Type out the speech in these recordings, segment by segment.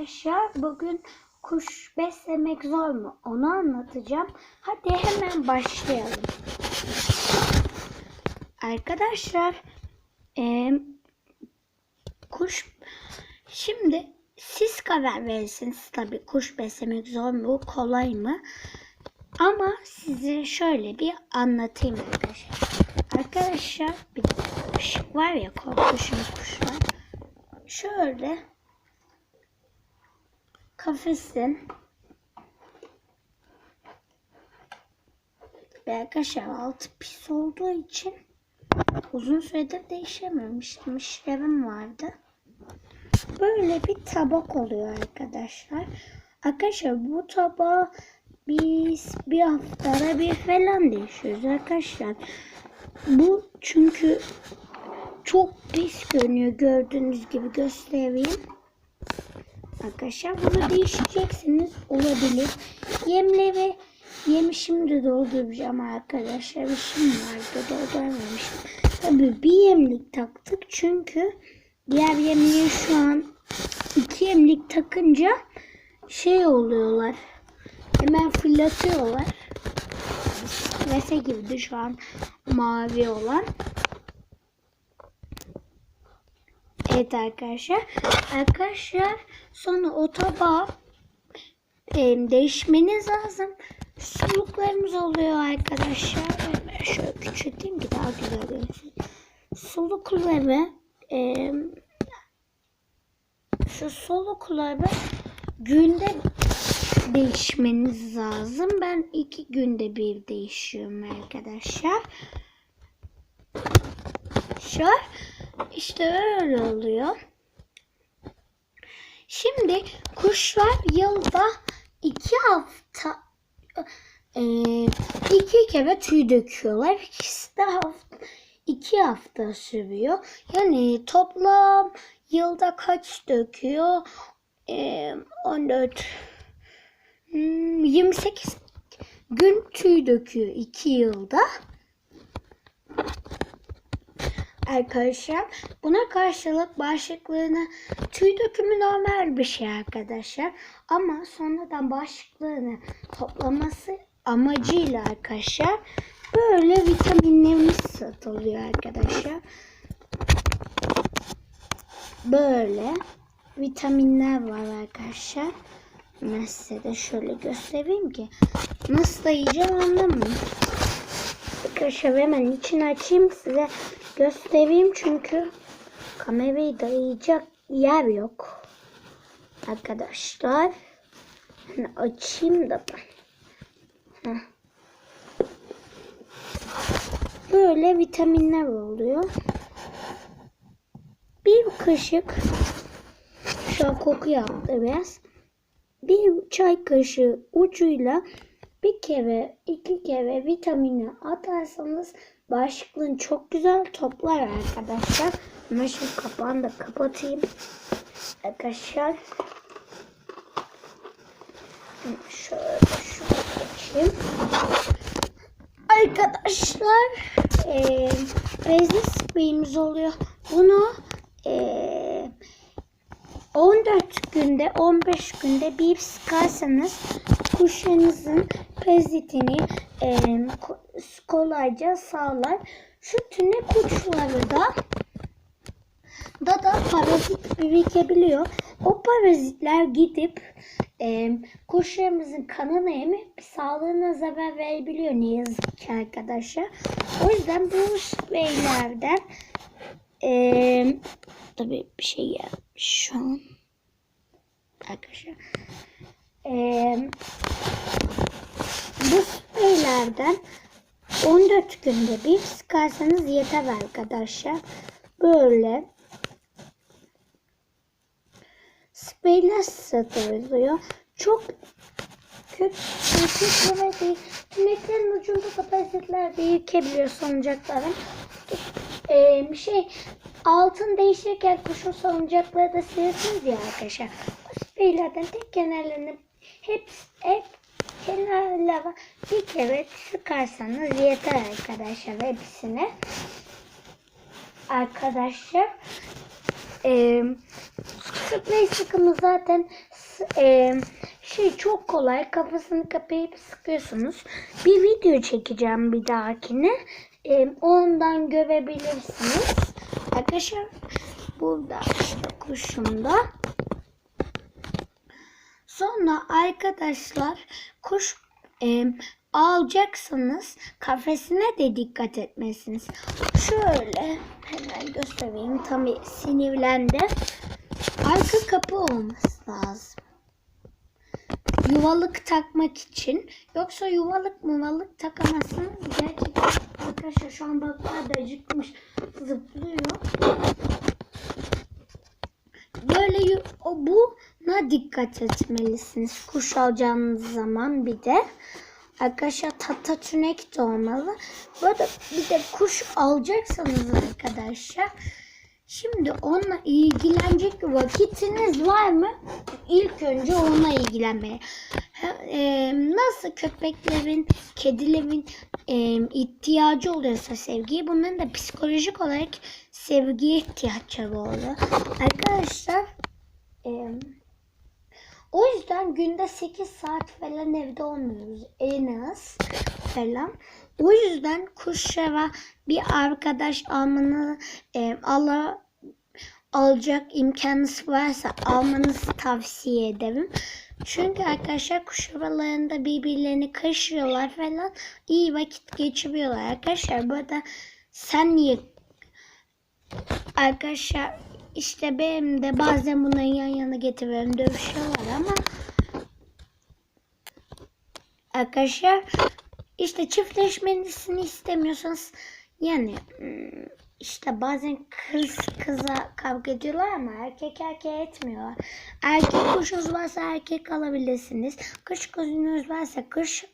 Arkadaşlar bugün kuş beslemek zor mu? Onu anlatacağım. Hadi hemen başlayalım. Arkadaşlar eee, kuş şimdi siz karar verirsiniz tabii kuş beslemek zor mu kolay mı? Ama size şöyle bir anlatayım arkadaşlar. Arkadaşlar bir kuş var ya korkuşumuz kuşlar. Şöyle kafesin ve arkadaşlar altı pis olduğu için uzun süredir değişememiştim. İşlerim vardı. Böyle bir tabak oluyor arkadaşlar. Arkadaşlar bu tabağı biz bir haftada bir falan değişiyoruz arkadaşlar. Bu çünkü çok pis görünüyor. Gördüğünüz gibi göstereyim. Arkadaşlar bunu değiştireceksiniz. Olabilir. Yemle ve yemi şimdi dolduracağım arkadaşlar. İşim vardı dolduramamıştım. Tabii bir yemlik taktık çünkü diğer yemliği şu an iki yemlik takınca şey oluyorlar. Hemen fırlatıyorlar. Strese girdi şu an mavi olan. Evet arkadaşlar. Arkadaşlar sonra o tabağı e, değişmeniz lazım. Suluklarımız oluyor arkadaşlar. Ben şöyle küçülteyim ki daha güzel görsün. Sulukları e, şu sulukları günde değişmeniz lazım. Ben iki günde bir değişiyorum arkadaşlar. Şu işte öyle oluyor. Şimdi kuşlar yılda iki hafta e, iki kere tüy döküyorlar. İkisi de hafta, iki hafta sürüyor. Yani toplam yılda kaç döküyor? E, 14 hmm, 28 gün tüy döküyor iki yılda arkadaşlar. Buna karşılık bağışıklığını tüy dökümü normal bir şey arkadaşlar. Ama sonradan bağışıklığını toplaması amacıyla arkadaşlar böyle vitaminlerimiz satılıyor arkadaşlar. Böyle vitaminler var arkadaşlar. Ben size de şöyle göstereyim ki nasıl da yiyeceğim anlamıyorum. Arkadaşlar hemen içini açayım size göstereyim çünkü kamerayı dayayacak yer yok. Arkadaşlar hani açayım da ben. Böyle vitaminler oluyor. Bir kaşık şu an koku yaptı biraz. Bir çay kaşığı ucuyla bir kere iki kere vitamini atarsanız bağışıklığın çok güzel toplar arkadaşlar. Ama şimdi kapağını da kapatayım. Arkadaşlar. Şöyle şunu açayım. Arkadaşlar e, bezli spreyimiz oluyor. Bunu e, 14 günde 15 günde bir sıkarsanız kuşlarınızın parazitini e, kolayca sağlar. Şu tüne kuşları da da da parazit birikebiliyor. O parazitler gidip e, kuşlarımızın kanını emip sağlığına zarar verebiliyor ne yazık ki arkadaşlar. O yüzden bu spreylerden e, tabii bir şey yapmış şu an arkadaşlar. E, bu spreylerden 14 günde bir sıkarsanız yeter arkadaşlar. Böyle spreyler satılıyor. Çok kötü kötü değil. Tümeklerin ucunda da parazitler birikebiliyor salıncakların. Ee, bir şey altın değişirken kuşun salıncakları da silirsiniz ya arkadaşlar. O spreylerden tek kenarlarını hep hep kenarlara bir kere sıkarsanız yeter arkadaşlar hepsine. Arkadaşlar e, sprey sıkımı zaten e, şey çok kolay. Kafasını kapayıp sıkıyorsunuz. Bir video çekeceğim bir dahakine. E, ondan görebilirsiniz. Arkadaşlar burada işte kuşum da. Sonra arkadaşlar kuş e, alacaksınız kafesine de dikkat etmesiniz. Şöyle hemen göstereyim. Tam sinirlendi. Arka kapı olması lazım. Yuvalık takmak için. Yoksa yuvalık muvalık takamazsınız. Gerçekten arkadaşlar şu an balıklar da acıkmış. Zıplıyor. Böyle o buna dikkat etmelisiniz. Kuş alacağınız zaman bir de. Arkadaşlar tata tünek de olmalı. Böyle bir de kuş alacaksanız arkadaşlar. Şimdi onunla ilgilenecek vakitiniz var mı? İlk önce onunla ilgilenmeye. Ha, e, nasıl köpeklerin, kedilerin e, ihtiyacı oluyorsa sevgiye bunların da psikolojik olarak sevgiye ihtiyaçları oluyor. Arkadaşlar e, o yüzden günde 8 saat falan evde olmuyoruz en az falan. O yüzden kuşlara bir arkadaş almanı e, ala, alacak imkanınız varsa almanızı tavsiye ederim. Çünkü arkadaşlar kuş yuvalalarında birbirlerini kaşıyorlar falan. iyi vakit geçiriyorlar. Arkadaşlar bu arada sen niye Arkadaşlar işte benim de bazen bunları yan yana getiriyorum. Dövüşüyorlar ama Arkadaşlar işte çiftleşmesini istemiyorsanız yani hmm, işte bazen kız kıza kavga ediyorlar ama erkek erkeğe etmiyorlar. Erkek kuşunuz varsa erkek alabilirsiniz. Kış kuşunuz varsa kış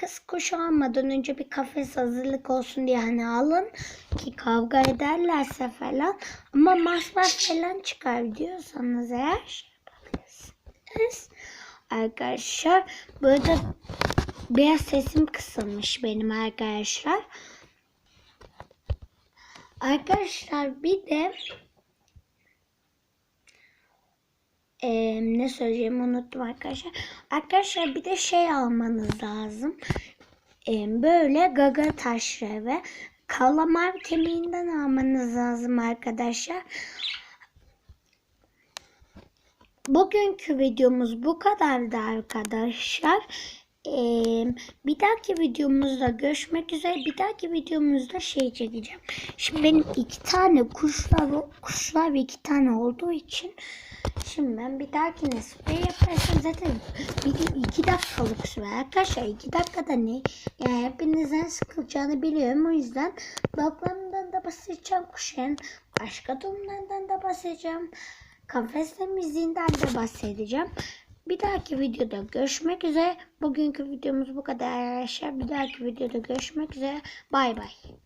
kız kuş almadan önce bir kafes hazırlık olsun diye hani alın ki kavga ederlerse falan ama masraf falan çıkar diyorsanız eğer yapabilirsiniz. Arkadaşlar burada biraz sesim kısılmış benim arkadaşlar. Arkadaşlar bir de Eee, ne söyleyeceğimi unuttum arkadaşlar. Arkadaşlar bir de şey almanız lazım. Eee, böyle gaga taşları ve kalamar kemiğinden almanız lazım arkadaşlar. Bugünkü videomuz bu kadardı arkadaşlar. Ee, bir dahaki videomuzda görüşmek üzere. Bir dahaki videomuzda şey çekeceğim. Şimdi benim iki tane kuşlar kuşlar ve iki tane olduğu için şimdi ben bir dahakine sprey yaparsam zaten bir iki dakikalık süre arkadaşlar. iki dakikada ne? Yani hepinizden sıkılacağını biliyorum. O yüzden balıklarımdan da bahsedeceğim. Kuşların başka durumlardan da bahsedeceğim. Kafes temizliğinden de bahsedeceğim. Bir dahaki videoda görüşmek üzere. Bugünkü videomuz bu kadar arkadaşlar. Bir dahaki videoda görüşmek üzere. Bay bay.